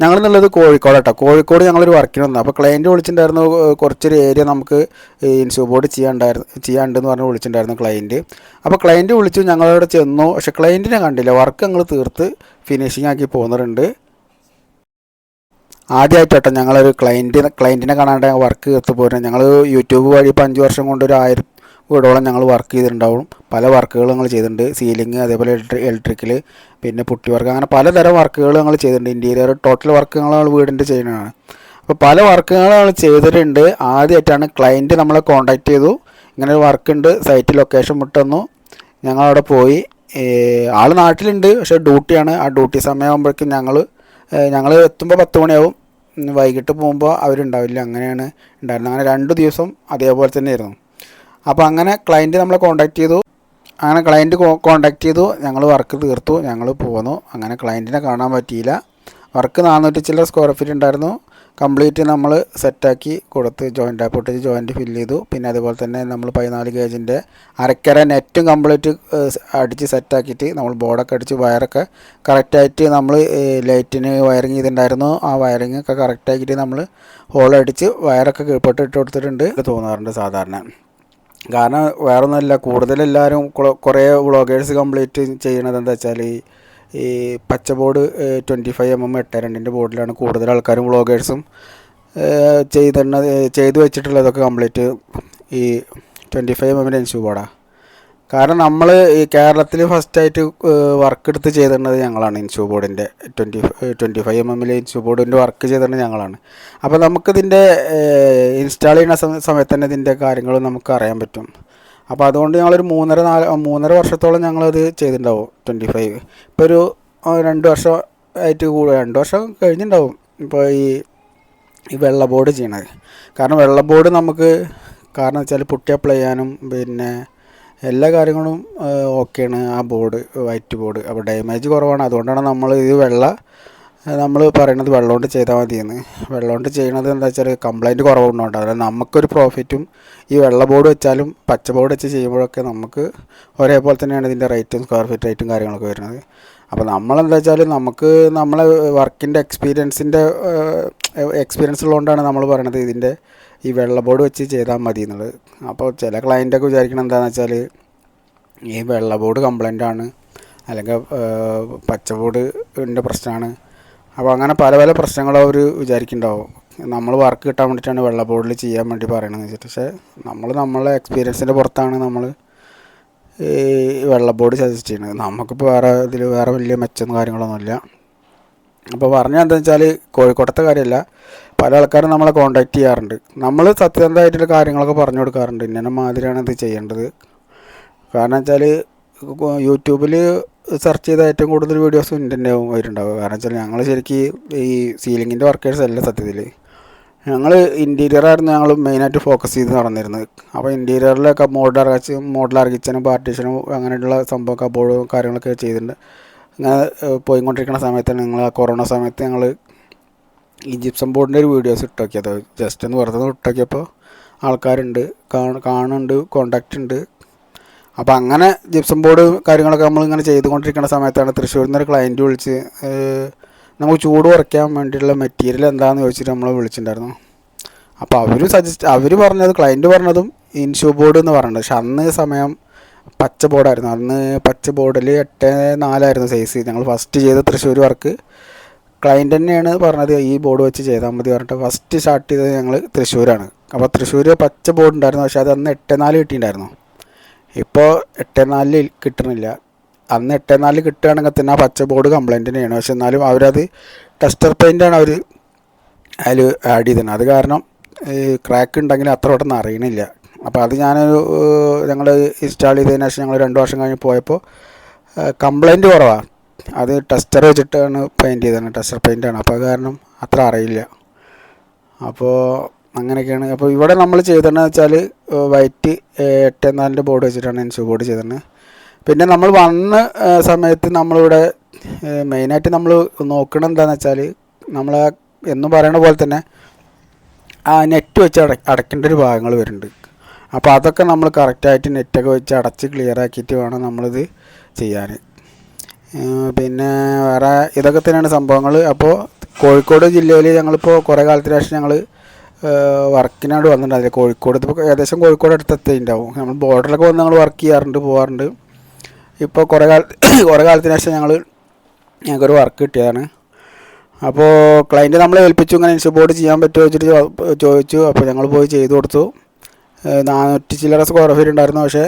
ഞങ്ങളെന്നുള്ളത് കോഴിക്കോട് കേട്ടോ കോഴിക്കോട് ഞങ്ങളൊരു വർക്കിന് വന്നു അപ്പോൾ ക്ലയന്റ് വിളിച്ചിട്ടുണ്ടായിരുന്നു കുറച്ചൊരു ഏരിയ നമുക്ക് ഇൻസ്യൂ ബോർഡ് ചെയ്യാണ്ടായിരുന്നു ചെയ്യാണ്ടെന്ന് പറഞ്ഞ് വിളിച്ചിട്ടുണ്ടായിരുന്നു ക്ലയന്റ് അപ്പോൾ ക്ലയന്റ് വിളിച്ചു ഞങ്ങളവിടെ ചെന്നു. പക്ഷേ ക്ലയന്റിനെ കണ്ടില്ല. വർക്ക് ഞങ്ങൾ തീർത്ത് ഫിനിഷിംഗ് ആക്കി പോകുന്നുണ്ട് കേട്ടോ ഞങ്ങളൊരു ക്ലയന്റ് ക്ലയന്റിനെ കാണാണ്ട് വർക്ക് തീർത്ത് പോരുന്നത്. ഞങ്ങൾ യൂട്യൂബ് വഴി ഇപ്പോൾ അഞ്ച് വർഷം കൊണ്ട് ഒരു വീടോളം ഞങ്ങൾ വർക്ക് ചെയ്തിട്ടുണ്ടാവും. പല വർക്കുകൾ ഞങ്ങൾ ചെയ്തിട്ടുണ്ട്. സീലിംഗ് അതേപോലെ ഇലക്ട്രി ഇലക്ട്രിക്കൽ പിന്നെ പുട്ടി വർക്ക് അങ്ങനെ പലതരം വർക്കുകൾ ഞങ്ങൾ ചെയ്തിട്ടുണ്ട്. ഇന്റീരിയർ ടോട്ടൽ വർക്കുകൾ ഞങ്ങൾ വീടിന്റെ ചെയ്യുന്നതാണ്. അപ്പോൾ പല വർക്കുകൾ ഞങ്ങൾ ചെയ്തിട്ടുണ്ട്. ആദ്യമായിട്ടാണ് ക്ലയന്റ് നമ്മളെ കോൺടാക്റ്റ് ചെയ്തു. ഇങ്ങനെ ഒരു വർക്ക് ഉണ്ട്. സൈറ്റ് ലൊക്കേഷൻ വിട്ടുതന്നു ഞങ്ങളവിടെ പോയി. ആൾ നാട്ടിലുണ്ട്. പക്ഷേ ഡ്യൂട്ടിയാണ് ആ ഡ്യൂട്ടി സമയമാകുമ്പോഴേക്കും ഞങ്ങൾ ഞങ്ങൾ എത്തുമ്പോൾ പത്ത് മണിയാവും. വൈകിട്ട് പോകുമ്പോൾ അവരുണ്ടാവില്ല. അങ്ങനെയാണ്. ഉണ്ടായിരുന്നത്. അങ്ങനെ രണ്ട് ദിവസം അതേപോലെ തന്നെ ആയിരുന്നു. അപ്പോൾ അങ്ങനെ ക്ലയന്റ് നമ്മളെ കോൺടാക്റ്റ് ചെയ്തു. അങ്ങനെ ക്ലയന്റ് കോൺടാക്റ്റ് ചെയ്തു. ഞങ്ങൾ വർക്ക് തീർത്തു. ഞങ്ങൾ പോന്നു. അങ്ങനെ ക്ലയന്റിനെ കാണാൻ പറ്റിയില്ല. വർക്ക് നാനൂറ്റി ചില്ലറ സ്ക്വയർ ഫീറ്റ് ഉണ്ടായിരുന്നു. കംപ്ലീറ്റ് നമ്മൾ സെറ്റാക്കി കൊടുത്ത് ജോയിന്റ് പൊട്ടിച്ച് ജോയിന്റ് ഫില്ല് ചെയ്തു. പിന്നെ അതുപോലെ തന്നെ നമ്മൾ പതിനാല് ഗേജിന്റെ അരക്കര നെറ്റും കംപ്ലീറ്റ് അടിച്ച് സെറ്റാക്കിയിട്ട് നമ്മൾ ബോർഡൊക്കെ അടിച്ച് വയറൊക്കെ കറക്റ്റായിട്ട് നമ്മൾ ലൈറ്റിന് വയറിങ് ചെയ്തിട്ടുണ്ടായിരുന്നു. ആ വയറിങ് ഒക്കെ കറക്റ്റാക്കിയിട്ട് നമ്മൾ ഹോൾ അടിച്ച് വയറൊക്കെ കീഴ്പ്പെട്ട് ഇട്ട് കൊടുത്തിട്ടുണ്ട്. തോന്നാറുണ്ട് സാധാരണ. കാരണം വേറൊന്നുമല്ല കൂടുതലെല്ലാവരും കുറേ വ്ളോഗേഴ്സ് കംപ്ലീറ്റ് ചെയ്യണത് എന്താ വെച്ചാൽ ഈ പച്ച board twenty five M M എട്ട് രണ്ടിന്റെ ബോർഡിലാണ് കൂടുതൽ ആൾക്കാരും വ്ളോഗേഴ്സും ചെയ്തിരുന്നത് ചെയ്തു വെച്ചിട്ടുള്ളതൊക്കെ കംപ്ലീറ്റ് ഈ ട്വന്റി ഫൈവ് എം എമ്മിന്റെ ഇൻഷ്യൂ ബോർഡാണ് കാരണം നമ്മൾ ഈ കേരളത്തിൽ ഫസ്റ്റായിട്ട് വർക്ക് എടുത്ത് ചെയ്തിരുന്നത് ഞങ്ങളാണ്. ഇൻഷു ബോർഡിന്റെ ട്വന്റി ട്വന്റി ഫൈവ് എം എമ്മിലെ ഇൻഷു ബോർഡിന്റെ വർക്ക് ചെയ്തിരുന്നത് ഞങ്ങളാണ്. അപ്പോൾ നമുക്കിതിന്റെ ഇൻസ്റ്റാൾ ചെയ്യുന്ന സമ- സമയത്ത് തന്നെ ഇതിന്റെ കാര്യങ്ങൾ നമുക്ക് അറിയാൻ പറ്റും. അപ്പോൾ അതുകൊണ്ട് ഞങ്ങളൊരു മൂന്നര നാല് മൂന്നര വർഷത്തോളം ഞങ്ങളത് ചെയ്തിട്ടുണ്ടാവും ട്വന്റി ഫൈവ് ഇപ്പോൾ ഒരു രണ്ട് വർഷം ആയിട്ട് കൂടുക രണ്ട് വർഷം കഴിഞ്ഞിട്ടുണ്ടാവും ഇപ്പോൾ ഈ ഈ വെള്ള ബോർഡ് ചെയ്യണത്. കാരണം വെള്ള ബോർഡ് നമുക്ക് കാരണം വെച്ചാൽ പുട്ടി അപ്ലൈ ചെയ്യാനും പിന്നെ എല്ലാ കാര്യങ്ങളും ഓക്കെയാണ്. ആ ബോർഡ് വൈറ്റ് ബോർഡ് അപ്പോൾ ഡാമേജ് കുറവാണ്. അതുകൊണ്ടാണ് നമ്മൾ ഇത് വെള്ള നമ്മൾ പറയണത് വെള്ളം കൊണ്ട് ചെയ്താൽ മതിയെന്ന്. വെള്ളം കൊണ്ട് ചെയ്യണത് എന്താ വെച്ചാൽ കംപ്ലൈന്റ് കുറവുണ്ടാവും അതായത് നമുക്കൊരു പ്രോഫിറ്റും ഈ വെള്ള ബോർഡ് വെച്ചാലും പച്ച ബോർഡ് വെച്ച് ചെയ്യുമ്പോഴൊക്കെ നമുക്ക് ഒരേപോലെ തന്നെയാണ് ഇതിന്റെ റേറ്റും സ്ക്വയർ ഫീറ്റ് റേറ്റും കാര്യങ്ങളൊക്കെ വരുന്നത്. അപ്പോൾ നമ്മളെന്താ വെച്ചാൽ നമുക്ക് നമ്മളെ വർക്കിന്റെ എക്സ്പീരിയൻസിന്റെ എക്സ്പീരിയൻസ് ഉള്ളതുകൊണ്ടാണ് നമ്മൾ പറയണത് ഇതിന്റെ ഈ വെള്ള ബോർഡ് വെച്ച് ചെയ്താൽ മതി എന്നുള്ളത്. അപ്പോൾ ചില ക്ലയന്റൊക്കെ വിചാരിക്കണം എന്താണെന്ന് വെച്ചാൽ ഈ വെള്ള ബോർഡ് കംപ്ലൈന്റ് ആണ് അല്ലെങ്കിൽ പച്ച ബോർഡ് ഉണ്ട് പ്രശ്നമാണ്. അപ്പോൾ അങ്ങനെ പല പല പ്രശ്നങ്ങളും അവർ വിചാരിക്കുന്നുണ്ടാവും. നമ്മൾ വർക്ക് കിട്ടാൻ വേണ്ടിയിട്ടാണ് വെള്ള ബോർഡിൽ ചെയ്യാൻ വേണ്ടി പറയണതെന്ന് വെച്ചിട്ട്. പക്ഷേ നമ്മൾ നമ്മളെ എക്സ്പീരിയൻസിന്റെ പുറത്താണ് നമ്മൾ ഈ വെള്ള ബോർഡ് സജസ്റ്റ് ചെയ്യുന്നത് നമുക്കിപ്പോൾ വേറെ ഇതിൽ വേറെ വലിയ മെച്ചം കാര്യങ്ങളൊന്നുമില്ല. അപ്പോൾ പറഞ്ഞാൽ എന്താണെന്ന് വെച്ചാൽ കോഴിക്കോട്ടത്തെ കാര്യമല്ല. പല ആൾക്കാരും നമ്മളെ കോണ്ടാക്ട് ചെയ്യാറുണ്ട്. നമ്മൾ സത്യസന്ധമായിട്ടുള്ള കാര്യങ്ങളൊക്കെ പറഞ്ഞു കൊടുക്കാറുണ്ട്. ഇന്ന മാതിരിയാണ് ഇത് ചെയ്യേണ്ടത്. കാരണം വെച്ചാൽ യൂട്യൂബിൽ സെർച്ച് ചെയ്ത ഏറ്റവും കൂടുതൽ വീഡിയോസ് ഇതിന്റെ വരുന്നുണ്ടാവും. കാരണം വെച്ചാൽ ഞങ്ങൾ ശരിക്കും ഈ സീലിങ്ങിന്റെ വർക്കേഴ്സ് അല്ല സത്യത്തിൽ ഞങ്ങൾ ഇന്റീരിയർ ആയിരുന്നു ഞങ്ങൾ മെയിനായിട്ട് ഫോക്കസ് ചെയ്ത് നടന്നിരുന്നത്. അപ്പോൾ ഇന്റീരിയറിലൊക്കെ മോഡൽ മോഡലർ മോഡൽ കിച്ചനും പാർട്ടീഷനും അങ്ങനെയുള്ള സംഭവം കബോർഡും കാര്യങ്ങളൊക്കെ ചെയ്തിട്ടുണ്ട്. അങ്ങനെ പോയിക്കൊണ്ടിരിക്കുന്ന സമയത്താണ് ഞങ്ങൾ ആ കൊറോണ സമയത്ത് ഞങ്ങൾ ഈ ജിപ്സം ബോർഡിന്റെ ഒരു വീഡിയോസ് ഇട്ടോക്കിയത് ജസ്റ്റ് ഒന്ന് വെറുതെ ഇട്ടോക്കിയപ്പോൾ ആൾക്കാരുണ്ട്. കാണു കാണുന്നുണ്ട് കോണ്ടാക്റ്റ് ഉണ്ട്. അപ്പോൾ അങ്ങനെ ജിപ്സം ബോർഡ് കാര്യങ്ങളൊക്കെ നമ്മൾ ഇങ്ങനെ ചെയ്തുകൊണ്ടിരിക്കുന്ന സമയത്താണ് തൃശ്ശൂരിൽ നിന്ന് ഒരു ക്ലയന്റ് വിളിച്ച് നമുക്ക് ചൂട് കുറയ്ക്കാൻ വേണ്ടിയിട്ടുള്ള മെറ്റീരിയൽ എന്താണെന്ന് ചോദിച്ചിട്ട് നമ്മൾ വിളിച്ചിട്ടുണ്ടായിരുന്നു. അപ്പോൾ അവർ സജസ്റ്റ് അവർ പറഞ്ഞത് ക്ലയന്റ് പറഞ്ഞതും ഇൻഷു ബോർഡ് എന്ന് പറഞ്ഞത് പക്ഷെ അന്ന് സമയം പച്ച ബോർഡായിരുന്നു. അന്ന് പച്ച ബോർഡിൽ എട്ട് നാലായിരുന്നു സൈസ് ഞങ്ങൾ ഫസ്റ്റ് ചെയ്ത തൃശ്ശൂർ വർക്ക്. ക്ലയന്റ് തന്നെയാണ് പറഞ്ഞത് ഈ ബോർഡ് വെച്ച് ചെയ്താൽ മതി പറഞ്ഞിട്ട് ഫസ്റ്റ് സ്റ്റാർട്ട് ചെയ്തത് ഞങ്ങൾ തൃശ്ശൂരാണ്. അപ്പോൾ തൃശ്ശൂർ പച്ച ബോർഡ് ഉണ്ടായിരുന്നു പക്ഷേ അത് അന്ന് എട്ട് നാല് കിട്ടിയിട്ടുണ്ടായിരുന്നു. ഇപ്പോൾ എട്ട് നാലിൽ കിട്ടണില്ല. അന്ന് എട്ട് നാലിൽ കിട്ടുകയാണെങ്കിൽ തന്നെ ആ പച്ച ബോർഡ് കംപ്ലൈന്റ് തന്നെയാണ്. പക്ഷെ എന്നാലും അവരത് ടെസ്റ്റർ പെയിന്റാണ് അവർ അതിൽ ആഡ് ചെയ്തത്. അത് കാരണം ക്രാക്ക് ഉണ്ടെങ്കിൽ അത്ര പെട്ടെന്ന് അറിയണില്ല. അപ്പോൾ അത് ഞാനൊരു ഞങ്ങൾ ഇൻസ്റ്റാൾ ചെയ്തതിന് ശേഷം ഞങ്ങൾ രണ്ട് വർഷം കഴിഞ്ഞ് പോയപ്പോൾ കംപ്ലൈന്റ് കുറവാണ് അത് ടെസ്റ്റർ വെച്ചിട്ടാണ് പെയിന്റ് ചെയ്തത് ടെസ്റ്റർ പെയിന്റാണ് അപ്പോൾ കാരണം അത്ര അറിയില്ല. അപ്പോൾ അങ്ങനെയൊക്കെയാണ്. അപ്പോൾ ഇവിടെ നമ്മൾ ചെയ്തതെന്ന് വെച്ചാൽ വൈറ്റ് എട്ട് നാലിന്റെ ബോർഡ് വെച്ചിട്ടാണ് ഇൻഷു ബോർഡ് ചെയ്തത് പിന്നെ നമ്മൾ വന്ന സമയത്ത് നമ്മളിവിടെ മെയിനായിട്ട് നമ്മൾ നോക്കണം എന്താണെന്ന് വെച്ചാൽ നമ്മൾ എന്നും പറയണ പോലെ തന്നെ ആ നെറ്റ് വെച്ച് അട അടയ്ക്കേണ്ട ഒരു ഭാഗങ്ങൾ വരുന്നുണ്ട്. അപ്പോൾ അതൊക്കെ നമ്മൾ കറക്റ്റായിട്ട് നെറ്റൊക്കെ വെച്ച് അടച്ച് ക്ലിയർ ആക്കിയിട്ട് വേണം നമ്മളിത് ചെയ്യാൻ. പിന്നെ വേറെ ഇതൊക്കെ തന്നെയാണ് സംഭവങ്ങൾ അപ്പോൾ കോഴിക്കോട് ജില്ലയിൽ ഞങ്ങളിപ്പോൾ കുറേ കാലത്തിന് ശേഷം ഞങ്ങൾ വർക്കിനായിട്ട് വന്നിട്ടുണ്ടായില്ല കോഴിക്കോട് ഇപ്പോൾ ഏകദേശം കോഴിക്കോട് അടുത്ത് എത്തിയിട്ടുണ്ടാവും നമ്മൾ ബോർഡറിലൊക്കെ വന്ന് ഞങ്ങൾ വർക്ക് ചെയ്യാറുണ്ട് പോകാറുണ്ട് ഇപ്പോൾ കുറേ കാല കുറേ കാലത്തിന് ശേഷം ഞങ്ങൾ ഞങ്ങൾക്കൊരു വർക്ക് കിട്ടിയതാണ്. അപ്പോൾ ക്ലയന്റ് നമ്മളെ ഏൽപ്പിച്ചു ഇങ്ങനെ ഇൻഷു ചെയ്യാൻ പറ്റുമോ വെച്ചിട്ട് ചോദിച്ചു. അപ്പോൾ ഞങ്ങൾ പോയി ചെയ്തു കൊടുത്തു. നാനൂറ്റി ചില്ലറ സ്ക്വയർ ഫീറ്റ് ഉണ്ടായിരുന്നു. പക്ഷേ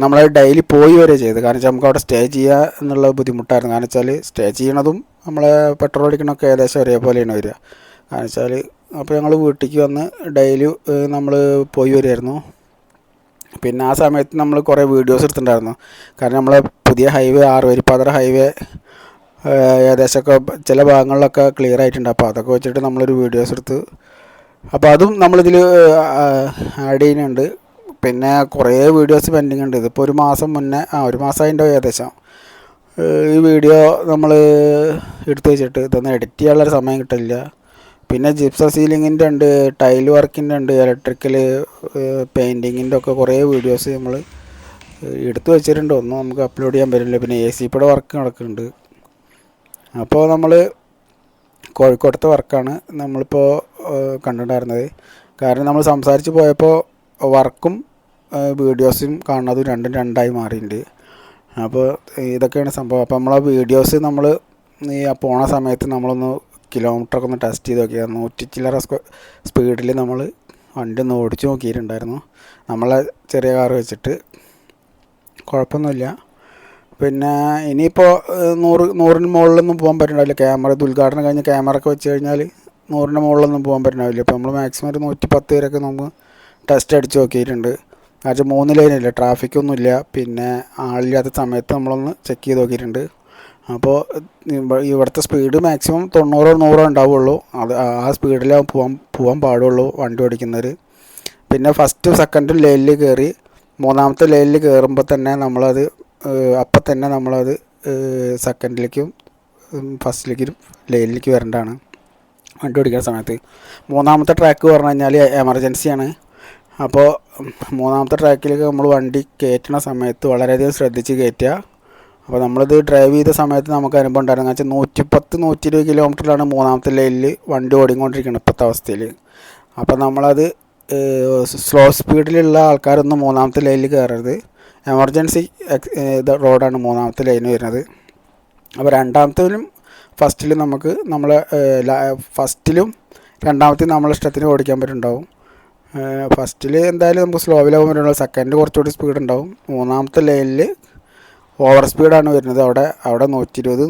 നമ്മൾ ഡെയിലി പോയി വരെ ചെയ്ത്. കാരണം വെച്ചാൽ നമുക്ക് അവിടെ സ്റ്റേ ചെയ്യുക എന്നുള്ള ബുദ്ധിമുട്ടായിരുന്നു. കാരണം വെച്ചാൽ സ്റ്റേ ചെയ്യണതും നമ്മളെ പെട്രോൾ അടിക്കണമൊക്കെ ഏകദേശം ഒരേപോലെയാണ് വരിക. കാരണം വെച്ചാൽ അപ്പോൾ ഞങ്ങൾ വീട്ടിലേക്ക് വന്ന് ഡെയിലി നമ്മൾ പോയി വരുമായിരുന്നു പിന്നെ ആ സമയത്ത് നമ്മൾ കുറേ വീഡിയോസ് എടുത്തിട്ടുണ്ടായിരുന്നു. കാരണം നമ്മളെ പുതിയ ഹൈവേ ആറ് വരിപ്പാതറ ഹൈവേ ഏകദേശമൊക്കെ ചില ഭാഗങ്ങളിലൊക്കെ ക്ലിയർ ആയിട്ടുണ്ട്. അപ്പോൾ അതൊക്കെ വെച്ചിട്ട് നമ്മളൊരു വീഡിയോസ് എടുത്ത്. അപ്പോൾ അതും നമ്മളിതിൽ ആഡ് ചെയ്യുന്നുണ്ട്. പിന്നെ കുറേ വീഡിയോസ് പെൻഡിങ് ഉണ്ട്. ഇതിപ്പോൾ ഒരു മാസം മുന്നേ ആ ഒരു മാസം അതിന്റെ ഏകദേശം. ഈ വീഡിയോ നമ്മൾ എടുത്തു വെച്ചിട്ട് ഇതൊന്നും എഡിറ്റ് ചെയ്യാനുള്ളൊരു സമയം കിട്ടില്ല. പിന്നെ ജിപ്സ സീലിങ്ങിന്റെ ഉണ്ട് ടൈൽ വർക്കിന്റെ ഉണ്ട് ഇലക്ട്രിക്കൽ പെയിന്റിങ്ങിന്റെ ഒക്കെ കുറേ വീഡിയോസ് നമ്മൾ എടുത്തു വെച്ചിട്ടുണ്ട്. ഒന്നും നമുക്ക് അപ്ലോഡ് ചെയ്യാൻ പറ്റില്ല. പിന്നെ എ സി പിയുടെ വർക്ക് നടക്കുന്നുണ്ട് അപ്പോൾ നമ്മൾ കോഴിക്കോടത്തെ വർക്കാണ് നമ്മളിപ്പോൾ കണ്ടിട്ടുണ്ടായിരുന്നത്. കാരണം നമ്മൾ സംസാരിച്ച് പോയപ്പോൾ വർക്കും വീഡിയോസും കാണുന്നതും രണ്ടും രണ്ടായി മാറിയിട്ടുണ്ട്. അപ്പോൾ ഇതൊക്കെയാണ് സംഭവം. അപ്പോൾ നമ്മളെ വീഡിയോസ് നമ്മൾ ഈ പോണ സമയത്ത് നമ്മളൊന്ന് കിലോമീറ്ററൊക്കെ ഒന്ന് ടെസ്റ്റ് ചെയ്ത് നോക്കിയാൽ നൂറ്റി ചില്ലറ സ്പീഡിൽ നമ്മൾ വണ്ടി ഒന്ന് ഓടിച്ച് നോക്കിയിട്ടുണ്ടായിരുന്നു. നമ്മളെ ചെറിയ കാർ വെച്ചിട്ട്. കുഴപ്പമൊന്നുമില്ല. പിന്നെ ഇനിയിപ്പോൾ നൂറ് നൂറിന് മുകളിലൊന്നും പോകാൻ പറ്റുന്നുണ്ടാവില്ല ക്യാമറ ഉദ്ഘാടനം കഴിഞ്ഞ് ക്യാമറ ഒക്കെ വെച്ച് കഴിഞ്ഞാൽ നൂറിന് മുകളിലൊന്നും പോകാൻ പറ്റുന്നുണ്ടാവില്ല ഇപ്പോൾ നമ്മൾ മാക്സിമം ഒരു നൂറ്റി പത്ത് വരെയൊക്കെ നമുക്ക് ടെസ്റ്റ് അടിച്ച് നോക്കിയിട്ടുണ്ട്. കാരണം മൂന്ന് ലൈനില്ല ട്രാഫിക് ഒന്നുമില്ല പിന്നെ ആളില്ലാത്ത സമയത്ത് നമ്മളൊന്ന് ചെക്ക് ചെയ്ത് നോക്കിയിട്ടുണ്ട്. അപ്പോൾ ഇവ- ഇവിടുത്തെ സ്പീഡ് മാക്സിമം തൊണ്ണൂറോ നൂറോ ഉണ്ടാവുള്ളൂ. അത് ആ സ്പീഡിലാവും പോകാൻ പോകാൻ പാടുള്ളൂ വണ്ടി ഓടിക്കുന്നവർ പിന്നെ ഫസ്റ്റ് സെക്കൻഡും ലൈനിൽ കയറി മൂന്നാമത്തെ ലൈനിൽ കയറുമ്പോൾ തന്നെ നമ്മളത് അപ്പം തന്നെ നമ്മളത് സെക്കൻഡിലേക്കും ഫസ്റ്റിലേക്കും ലൈനിലേക്ക് വരേണ്ടതാണ്. വണ്ടി ഓടിക്കുന്ന സമയത്ത്. മൂന്നാമത്തെ ട്രാക്ക് പറഞ്ഞു കഴിഞ്ഞാൽ എമർജൻസിയാണ് അപ്പോൾ മൂന്നാമത്തെ ട്രാക്കിലേക്ക് നമ്മൾ വണ്ടി കയറ്റുന്ന സമയത്ത് വളരെയധികം ശ്രദ്ധിച്ച് കയറ്റുക അപ്പോൾ നമ്മളിത് ഡ്രൈവ് ചെയ്ത സമയത്ത് നമുക്ക് അനുഭവം ഉണ്ടായിരുന്നു. വെച്ചാൽ നൂറ്റിപ്പത്ത് നൂറ്റി ഇരുപത് കിലോമീറ്ററിലാണ് മൂന്നാമത്തെ ലൈനിൽ വണ്ടി ഓടിക്കൊണ്ടിരിക്കുന്നത് ഇപ്പോഴത്തെ അവസ്ഥയിൽ അപ്പോൾ നമ്മളത് സ്ലോ സ്പീഡിലുള്ള ആൾക്കാരൊന്നും മൂന്നാമത്തെ ലൈനിൽ കയറരുത് എമർജൻസി റോഡാണ് മൂന്നാമത്തെ ലൈന് വരുന്നത്. അപ്പോൾ രണ്ടാമത്തേലും ഫസ്റ്റിലും നമുക്ക് നമ്മളെ ഫസ്റ്റിലും രണ്ടാമത്തെ നമ്മളെ ഇഷ്ടത്തിന് ഓടിക്കാൻ പറ്റുന്നുണ്ടാവും. ഫസ്റ്റിൽ എന്തായാലും നമുക്ക് സ്ലോവിലാവാൻ പറ്റുള്ളൂ സെക്കൻഡ് കുറച്ചുകൂടി സ്പീഡ് ഉണ്ടാവും. മൂന്നാമത്തെ ലൈനിൽ ഓവർ സ്പീഡാണ് വരുന്നത്. അവിടെ അവിടെ നൂറ്റി ഇരുപത്